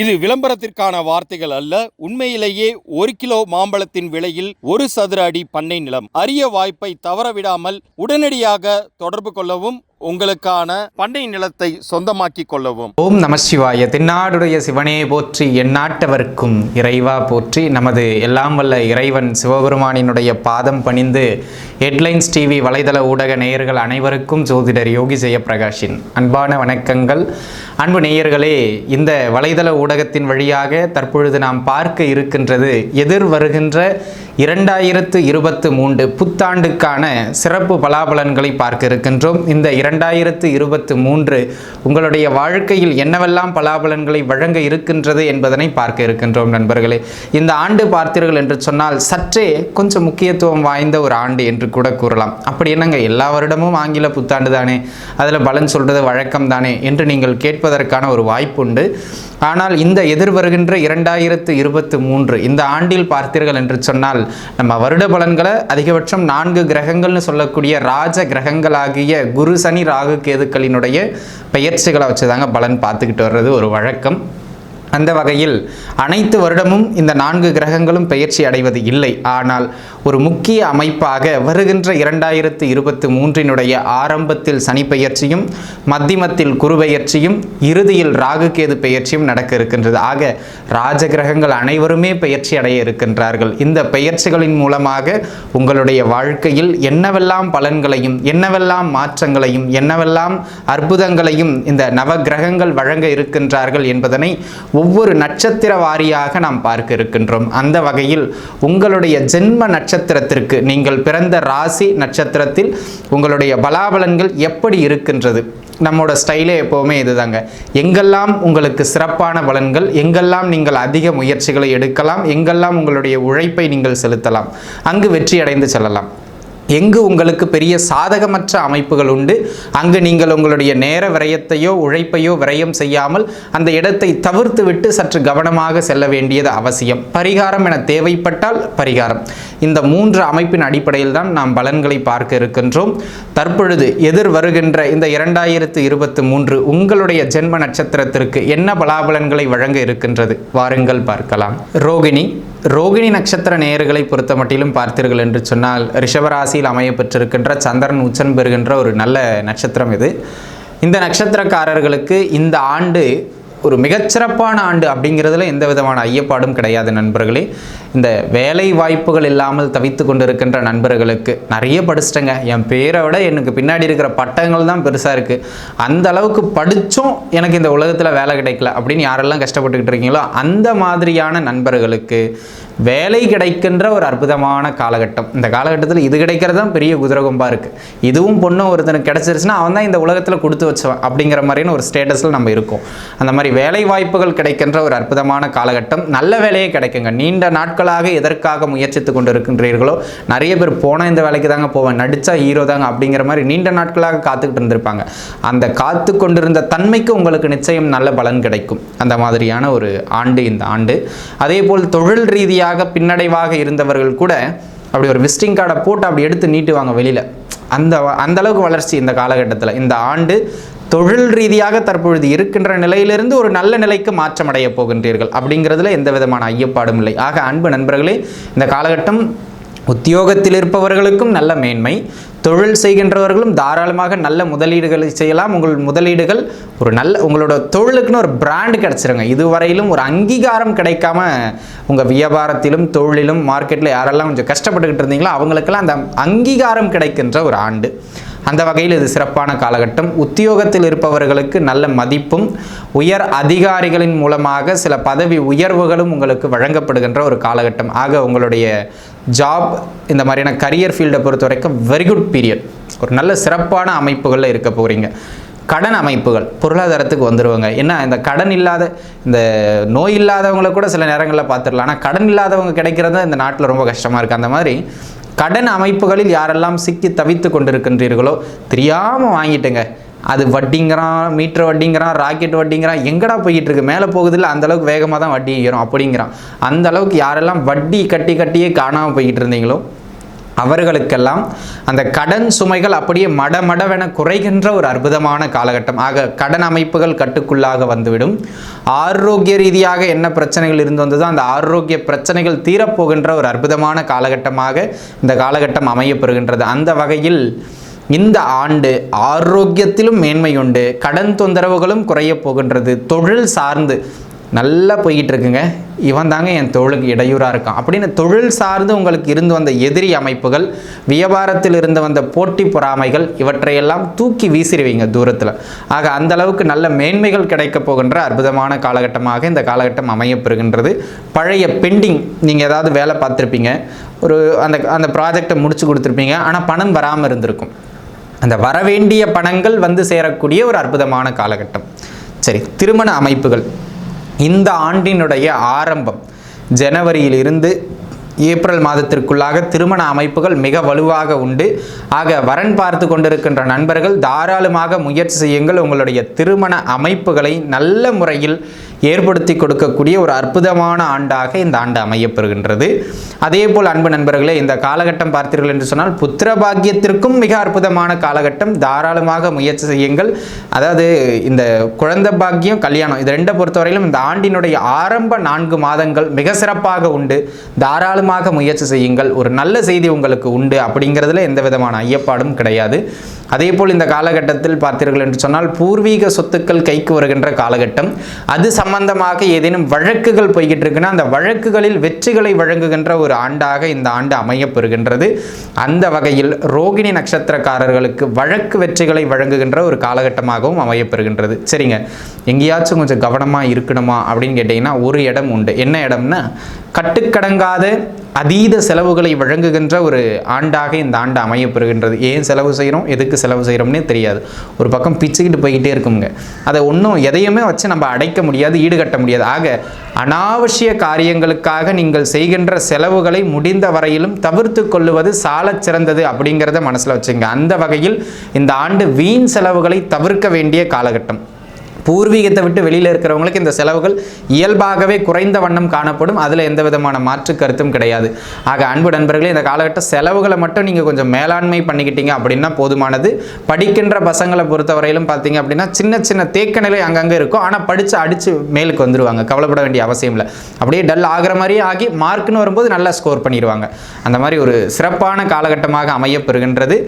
இது விளம்பரத்திற்கான வார்த்தைகள் அல்ல. உண்மையிலேயே ஒரு கிலோ மாம்பழத்தின் விலையில் ஒரு சதுர அடி பண்ணை நிலம். அரிய வாய்ப்பை தவறவிடாமல் உடனடியாக தொடர்பு கொள்ளவும் உங்களுக்கான பண்ணை நிலத்தை சொந்தமாக்கி கொள்ளவும். ஓம் நம சிவாய. தென்னாடுடைய சிவனே போற்றி எந்நாட்டவர்க்கும் இறைவா போற்றி. நமது எல்லாம் வல்ல இறைவன் சிவபெருமானினுடைய பாதம் பணிந்து ஹெட்லைன்ஸ் டிவி வலைதள ஊடக நேயர்கள் அனைவருக்கும் ஜோதிடர் யோகி ஜெயப்பிரகாஷின் அன்பான வணக்கங்கள். அன்பு நேயர்களே இந்த வலைதள ஊடகத்தின் வழியாக தற்பொழுது நாம் பார்க்க இருக்கின்றது எதிர் வருகின்ற இரண்டாயிரத்து இருபத்து மூன்று புத்தாண்டுக்கான சிறப்பு பலாபலன்களை பார்க்க இருக்கின்றோம். இந்த இரண்டாயிரத்து இருபத்து மூன்று உங்களுடைய வாழ்க்கையில் என்னவெல்லாம் பலாபலன்களை வழங்க இருக்கின்றது என்பதனை பார்க்க இருக்கின்றோம் நண்பர்களே. இந்த ஆண்டு பார்த்தீர்கள் என்று சொன்னால் சற்றே கொஞ்சம் முக்கியத்துவம் வாய்ந்த ஒரு ஆண்டு என்று கூட கூறலாம். அப்படி என்னங்க எல்லா வருடமும் ஆங்கில புத்தாண்டு தானே? அதில் பலன் சொல்றது வழக்கம் தானே என்று நீங்கள் கேட்பதற்கான ஒரு வாய்ப்புண்டு ஆனால் இந்த எதிர்வருகின்ற இரண்டாயிரத்து இருபத்து மூன்று இந்த ஆண்டில் பார்த்தீர்கள் என்று சொன்னால் நம்ம வருட பலன்களை அதிகபட்சம் நான்கு கிரகங்கள்னு சொல்லக்கூடிய ராஜ கிரகங்களாகிய குரு சனி ராகு கேதுக்களினுடைய பெயர்ச்சிகளை வச்சுதாங்க பலன் பார்த்துக்கிட்டு வர்றது ஒரு வழக்கம். அந்த வகையில் அனைத்து வருடமும் இந்த நான்கு கிரகங்களும் பெயர்ச்சி அடைவது இல்லை. ஆனால் ஒரு முக்கிய அமைப்பாக வருகின்ற இரண்டாயிரத்து இருபத்தி மூன்றினுடைய ஆரம்பத்தில் சனி பெயர்ச்சியும் மத்திமத்தில் குரு பெயர்ச்சியும் இறுதியில் ராகுகேது பெயர்ச்சியும் நடக்க இருக்கின்றது. ஆக ராஜ கிரகங்கள் அனைவருமே பெயர்ச்சி அடைய இருக்கின்றார்கள். இந்த பெயர்ச்சிகளின் மூலமாக உங்களுடைய வாழ்க்கையில் என்னவெல்லாம் பலன்களையும் என்னவெல்லாம் மாற்றங்களையும் என்னவெல்லாம் அற்புதங்களையும் இந்த நவ கிரகங்கள் வழங்க இருக்கின்றார்கள் என்பதனை ஒவ்வொரு நட்சத்திர வாரியாக நாம் பார்க்க இருக்கின்றோம். அந்த வகையில் உங்களுடைய ஜென்ம நட்சத்திரத்திற்கு நீங்கள் பிறந்த ராசி நட்சத்திரத்தில் உங்களுடைய பலாபலன்கள் எப்படி இருக்கின்றது? நம்மோட ஸ்டைலே எப்போவுமே இதுதாங்க. எங்கெல்லாம் உங்களுக்கு சிறப்பான பலன்கள் எங்கெல்லாம் நீங்கள் அதிக முயற்சிகளை எடுக்கலாம் எங்கெல்லாம் உங்களுடைய உழைப்பை நீங்கள் செலுத்தலாம் அங்கு வெற்றி அடைந்து செல்லலாம். எங்கு உங்களுக்கு பெரிய சாதகமற்ற அமைப்புகள் உண்டு அங்கு நீங்கள் உங்களுடைய நேர விரயத்தையோ உழைப்பையோ விரயம் செய்யாமல் அந்த இடத்தை தவிர்த்து விட்டு சற்று கவனமாக செல்ல வேண்டியது அவசியம். பரிகாரம் என தேவைப்பட்டால் பரிகாரம். இந்த மூன்று அமைப்பின் அடிப்படையில் தான் நாம் பலன்களை பார்க்க இருக்கின்றோம். தற்பொழுது எதிர் வருகின்ற இந்த இரண்டாயிரத்து இருபத்தி மூன்று உங்களுடைய ஜென்ம நட்சத்திரத்திற்கு என்ன பலாபலன்களை வழங்க இருக்கின்றது? வாருங்கள் பார்க்கலாம். ரோகிணி. ரோகிணி நட்சத்திர நேயர்களை பொறுத்த மட்டிலும் பார்த்தீர்கள் என்று சொன்னால் ரிஷபராசி அமைய பெற்றிருக்கின்ற சந்திரன் உச்சன் பெறுகின்ற ஒரு நல்ல நட்சத்திரம் இது. இந்த நட்சத்திரக்காரர்களுக்கு இந்த ஆண்டு ஒரு மிகச்சிறப்பான ஆண்டு அப்படிங்கிறதுல எந்த விதமான ஐயப்பாடும் கிடையாது நண்பர்களே. இந்த வேலை வாய்ப்புகள் இல்லாமல் தவித்து கொண்டிருக்கின்ற நண்பர்களுக்கு நிறைய படிச்சிட்டங்க. என் பேரை விட எனக்கு பின்னாடி இருக்கிற பட்டங்கள் தான் பெருசாக இருக்குது அந்த அளவுக்கு படித்தும் எனக்கு இந்த உலகத்தில் வேலை கிடைக்கல அப்படின்னு யாரெல்லாம் கஷ்டப்பட்டுக்கிட்டு இருக்கீங்களோ அந்த மாதிரியான நண்பர்களுக்கு வேலை கிடைக்கின்ற ஒரு அற்புதமான காலகட்டம். இந்த காலகட்டத்தில் இது கிடைக்கிறது தான் பெரிய குதிரகம்பாக இருக்குது இதுவும் பொண்ணும் ஒருத்தனுக்கு கிடச்சிருச்சுன்னா அவன் தான் இந்த உலகத்தில் கொடுத்து வச்சவன் அப்படிங்கிற மாதிரியான ஒரு ஸ்டேட்டஸில் நம்ம இருக்கோம். அந்த மாதிரி வேலை வாய்ப்புகள் கிடைக்கின்ற ஒரு அற்புதமான காலகட்டம். நல்ல வேலையே கிடைக்குங்க. நீண்ட நாட்களாக எதற்காக முயற்சித்து கொண்டு இருக்கின்றீர்களோ நிறைய பேர் போனால் இந்த வேலைக்கு தாங்க போவேன் நடித்தா ஹீரோ தாங்க அப்படிங்கிற மாதிரி நீண்ட நாட்களாக காத்துக்கிட்டு இருந்திருப்பாங்க. அந்த காத்து கொண்டிருந்த தன்மைக்கு உங்களுக்கு நிச்சயம் நல்ல பலன் கிடைக்கும். அந்த மாதிரியான ஒரு ஆண்டு இந்த ஆண்டு. அதே போல் தொழில் ரீதியாக பின்னடைவாக இருந்தவர்கள் கூட அப்படி ஒரு விசிட்டிங் கார்டை போட்டு அப்படி எடுத்து நீட்டுவாங்க வெளியில். அந்த அந்த அளவுக்கு வளர்ச்சி இந்த காலகட்டத்தில். இந்த ஆண்டு தொழில் ரீதியாக தற்பொழுது இருக்கின்ற நிலையிலிருந்து ஒரு நல்ல நிலைக்கு மாற்றமடைய போகின்றீர்கள். அப்படிங்கிறதுல எந்த விதமான ஐயப்பாடும் இல்லை. ஆக அன்பு நண்பர்களே இந்த காலகட்டம் உத்தியோகத்தில் இருப்பவர்களுக்கும் நல்ல மேன்மை. தொழில் செய்கின்றவர்களும் தாராளமாக நல்ல முதலீடுகளை செய்யலாம். உங்கள் முதலீடுகள் ஒரு நல்ல உங்களோட தொழிலுக்குன்னு ஒரு பிராண்டு கிடச்சிருங்க. இதுவரையிலும் ஒரு அங்கீகாரம் கிடைக்காம உங்கள் வியாபாரத்திலும் தொழிலும் மார்க்கெட்டில் யாரெல்லாம் கொஞ்சம் கஷ்டப்பட்டுக்கிட்டு இருந்தீங்களோ அவங்களுக்கெல்லாம் அந்த அங்கீகாரம் கிடைக்கின்ற ஒரு ஆண்டு. அந்த வகையில் இது சிறப்பான காலகட்டம். உத்தியோகத்தில் இருப்பவர்களுக்கு நல்ல மதிப்பும் உயர் அதிகாரிகளின் மூலமாக சில பதவி உயர்வுகளும் உங்களுக்கு வழங்கப்படுகின்ற ஒரு காலகட்டம். ஆக உங்களுடைய ஜாப் இந்த மாதிரியான கரியர் ஃபீல்டை பொறுத்த வரைக்கும் வெரி குட் பீரியட் ஒரு நல்ல சிறப்பான அமைப்புகளில் இருக்க போகிறீங்க கடன் அமைப்புகள் பொருளாதாரத்துக்கு வந்துடுவாங்க ஏன்னா இந்த கடன் இல்லாத இந்த நோய் இல்லாதவங்களை கூட சில நேரங்களில் பார்த்துடலாம். ஆனால் கடன் இல்லாதவங்க கிடைக்கிறது தான் இந்த நாட்டில் ரொம்ப கஷ்டமாக இருக்குது அந்த மாதிரி கடன் அமைப்புகளில் யாரெல்லாம் சிக்கி தவித்து கொண்டிருக்கின்றீர்களோ தெரியாமல் வாங்கிட்டுங்க. அது வட்டிங்கிறான் மீட்டர் வட்டிங்கிறான் ராக்கெட் வட்டிங்கிறான் எங்கடா போய்கிட்டு இருக்கு மேலே போகுதில்ல அந்த அளவுக்கு வேகமாக தான் வட்டி ஏறும் அப்படிங்கிறான். அந்த அளவுக்கு யாரெல்லாம் வட்டி கட்டி கட்டியே காணாமல் போய்கிட்டு இருந்தீங்களோ அவர்களுக்கெல்லாம் அந்த கடன் சுமைகள் அப்படியே மடமடவென குறைகின்ற ஒரு அற்புதமான காலகட்டம். ஆக கடன் அமைப்புகள் கட்டுக்குள்ளாக வந்துவிடும். ஆரோக்கிய ரீதியாக என்ன பிரச்சனைகள் இருந்து வந்ததோ அந்த ஆரோக்கிய பிரச்சனைகள் தீரப்போகின்ற ஒரு அற்புதமான காலகட்டமாக இந்த காலகட்டம் அமையப்பெறுகின்றது அந்த வகையில் இந்த ஆண்டு ஆரோக்கியத்திலும் மேன்மை உண்டு கடன் தொந்தரவுகளும் குறையப் போகின்றது. தொழில் சார்ந்து நல்லா போய்கிட்டு இருக்குங்க இவன் தாங்க என் தொழிலுக்கு இடையூறாக இருக்கான். அப்படின்னு தொழில் சார்ந்து உங்களுக்கு இருந்து வந்த எதிரி அமைப்புகள் வியாபாரத்தில் இருந்து வந்த போட்டி பொறாமைகள் இவற்றையெல்லாம் தூக்கி வீசிடுவீங்க தூரத்தில். ஆக அந்த அளவுக்கு நல்ல மேன்மைகள் கிடைக்கப் போகின்ற அற்புதமான காலகட்டமாக இந்த காலகட்டம் அமையப்பெறுகின்றது பழைய பெண்டிங் நீங்கள் ஏதாவது வேலை பார்த்துருப்பீங்க. ஒரு அந்த அந்த ப்ராஜெக்டை முடிச்சு கொடுத்துருப்பீங்க. ஆனால் பணம் வராமல் இருந்திருக்கும். அந்த வரவேண்டிய பணங்கள் வந்து சேரக்கூடிய ஒரு அற்புதமான காலகட்டம். சரி திருமண அமைப்புகள். இந்த ஆண்டினுடைய ஆரம்பம் ஜனவரியிலிருந்து ஏப்ரல் மாதத்திற்குள்ளாக திருமண அமைப்புகள் மிக வலுவாக உண்டு. ஆக வரன் பார்த்து கொண்டிருக்கின்ற நண்பர்கள் தாராளமாக முயற்சி செய்யுங்கள். உங்களுடைய திருமண அமைப்புகளை நல்ல முறையில் ஏற்படுத்தி கொடுக்கக்கூடிய ஒரு அற்புதமான ஆண்டாக இந்த ஆண்டு அமையப்பெறுகின்றது. அதே போல் அன்பு நண்பர்களே இந்த காலகட்டம் பார்த்தீர்கள் என்று சொன்னால் புத்திர பாக்கியத்திற்கும் மிக அற்புதமான காலகட்டம். தாராளமாக முயற்சி செய்யுங்கள். அதாவது இந்த குழந்தை பாக்கியம் கல்யாணம் இது ரெண்டை பொறுத்தவரையிலும் இந்த ஆண்டினுடைய ஆரம்ப நான்கு மாதங்கள் மிக சிறப்பாக உண்டு. தாராளமாக முயற்சி செய்யுங்கள். ஒரு நல்ல செய்தி உங்களுக்கு உண்டு அப்படிங்கிறதுல எந்த விதமான ஐயப்பாடும் கிடையாது. அதே போல் இந்த காலகட்டத்தில் பார்த்தீர்கள் என்று சொன்னால் பூர்வீக சொத்துக்கள் கைக்கு வருகின்ற காலகட்டம். அது சம்பந்தமாக ஏதேனும் வழக்குகள் போய்கிட்டு இருக்குன்னா அந்த வழக்குகளில் வெற்றிகளை வழங்குகின்ற ஒரு ஆண்டாக இந்த ஆண்டு அமையப்பெறுகின்றது அந்த வகையில் ரோகிணி நட்சத்திரக்காரர்களுக்கு வழக்கு வெற்றிகளை வழங்குகின்ற ஒரு காலகட்டமாகவும் அமையப்பெறுகின்றது சரிங்க. எங்கேயாச்சும் கொஞ்சம் கவனமாக இருக்கணுமா அப்படின்னு கேட்டிங்கன்னா ஒரு இடம் உண்டு. என்ன இடம்னா கட்டுக்கடங்காத அதீத செலவுகளை வழங்குகின்ற ஒரு ஆண்டாக இந்த ஆண்டு அமையப்பெறுகின்றது. ஏன் செலவு செய்கிறோம் எதுக்கு செலவு செய்கிறோம்னே தெரியாது. ஒரு பக்கம் பிச்சுக்கிட்டு போய்கிட்டே இருக்குங்க அதை ஒன்றும் எதையுமே வச்சு நம்ம அடைக்க முடியாது ஈடுகட்ட முடியாது. ஆக அனாவசிய காரியங்களுக்காக நீங்கள் செய்கின்ற செலவுகளை முடிந்த வரையிலும் தவிர்த்து கொள்ளுவது சாலச் சிறந்தது அப்படிங்கிறத மனசில் வச்சுங்க. அந்த வகையில் இந்த ஆண்டு வீண் செலவுகளை தவிர்க்க வேண்டிய காலகட்டம். பூர்வீகத்தை விட்டு வெளியில் இருக்கிறவங்களுக்கு இந்த செலவுகள் இயல்பாகவே குறைந்த வண்ணம் காணப்படும். அதில் எந்த விதமான மாற்று கருத்தும் கிடையாது. ஆக அன்பு நண்பர்களே இந்த காலகட்ட செலவுகளை மட்டும் நீங்கள் கொஞ்சம் மேலாண்மை பண்ணிக்கிட்டீங்க அப்படின்னா போதுமானது. படிக்கின்ற பசங்களை பொறுத்தவரையிலும் பார்த்தீங்க அப்படின்னா சின்ன சின்ன தேக்க நிலை அங்கங்கே இருக்கும். ஆனால் படித்து அடித்து மேலுக்கு வந்துடுவாங்க கவலைப்பட வேண்டிய அவசியம் இல்லை. அப்படியே டல் ஆகிற மாதிரியே ஆகி மார்க்னு வரும்போது நல்லா ஸ்கோர் பண்ணிடுவாங்க. அந்த மாதிரி ஒரு சிறப்பான காலகட்டமாக அமையப்பெறுகின்றது.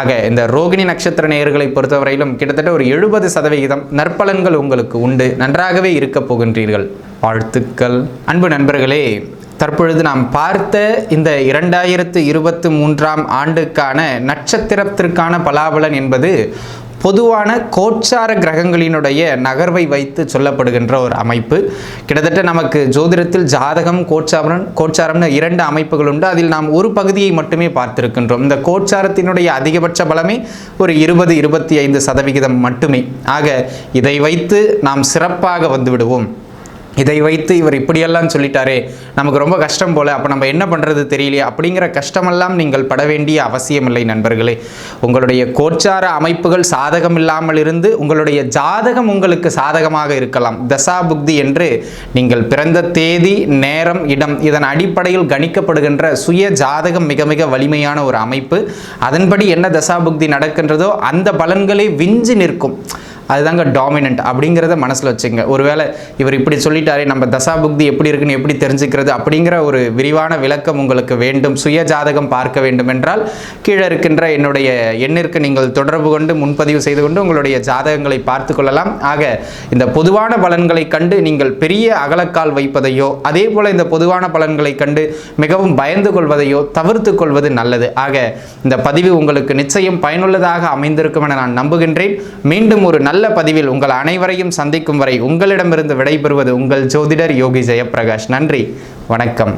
ஆக இந்த ரோகிணி நட்சத்திர நேயர்களை பொறுத்தவரையிலும் கிட்டத்தட்ட ஒரு எழுபது சதவிகிதம் நற்பலன்கள் உங்களுக்கு உண்டு. நன்றாகவே இருக்கப் போகின்றீர்கள். வாழ்த்துக்கள். அன்பு நண்பர்களே தற்பொழுது நாம் பார்த்த இந்த இரண்டாயிரத்து இருபத்தி மூன்றாம் ஆண்டுக்கான நட்சத்திரத்திற்கான பலாபலன் என்பது பொதுவான கோச்சார கிரகங்களினுடைய நகர்வை வைத்து சொல்லப்படுகின்ற ஒரு அமைப்பு. கிட்டத்தட்ட நமக்கு ஜோதிடத்தில் ஜாதகம் கோச்சாரம் கோச்சாரம்னு இரண்டு அமைப்புகள் உண்டு. அதில் நாம் ஒரு பகுதியை மட்டுமே பார்த்திருக்கின்றோம். இந்த கோச்சாரத்தினுடைய அதிகபட்ச பலமே ஒரு இருபது இருபத்தி ஐந்து சதவிகிதம் மட்டுமே. ஆக இதை வைத்து நாம் சிறப்பாக வந்துவிடுவோம் இதை வைத்து இவர் இப்படியெல்லாம் சொல்லிட்டாரே நமக்கு ரொம்ப கஷ்டம் போல அப்போ நம்ம என்ன பண்ணுறது தெரியலையே அப்படிங்கிற கஷ்டமெல்லாம் நீங்கள் பட வேண்டிய அவசியமில்லை நண்பர்களே. உங்களுடைய கோச்சார அமைப்புகள் சாதகம் இல்லாமல் இருந்து உங்களுடைய ஜாதகம் உங்களுக்கு சாதகமாக இருக்கலாம். தசா புக்தி என்று நீங்கள் பிறந்த தேதி நேரம் இடம் இதன் அடிப்படையில் கணிக்கப்படுகின்ற சுய ஜாதகம் மிக மிக வலிமையான ஒரு அமைப்பு. அதன்படி என்ன தசா புக்தி நடக்கின்றதோ அந்த பலன்களே விஞ்சி நிற்கும். அதுதாங்க டாமினன்ட் அப்படிங்கிறத மனசில் வச்சுங்க ஒருவேளை இவர் இப்படி சொல்லிட்டாரே நம்ம தசா புக்தி எப்படி இருக்குன்னு எப்படி தெரிஞ்சுக்கிறது அப்படிங்கிற ஒரு விரிவான விளக்கம் உங்களுக்கு வேண்டும். சுய ஜாதகம் பார்க்க வேண்டும் என்றால் கீழே இருக்கின்ற என்னுடைய எண்ணிற்கு நீங்கள் தொடர்பு கொண்டு முன்பதிவு செய்து கொண்டு உங்களுடைய ஜாதகங்களை பார்த்து கொள்ளலாம். ஆக இந்த பொதுவான பலன்களை கண்டு நீங்கள் பெரிய அகலக்கால் வைப்பதையோ அதே போல இந்த பொதுவான பலன்களை கண்டு மிகவும் பயந்து கொள்வதையோ தவிர்த்து கொள்வது நல்லது. ஆக இந்த பதிவு உங்களுக்கு நிச்சயம் பயனுள்ளதாக அமைந்திருக்கும் என நான் நம்புகின்றேன். மீண்டும் ஒரு நல்ல பதிவில் உங்கள் அனைவரையும் சந்திக்கும் வரை உங்களிடமிருந்து விடைபெறுவது உங்கள் ஜோதிடர் யோகி ஜெயப்பிரகாஷ். நன்றி. வணக்கம்.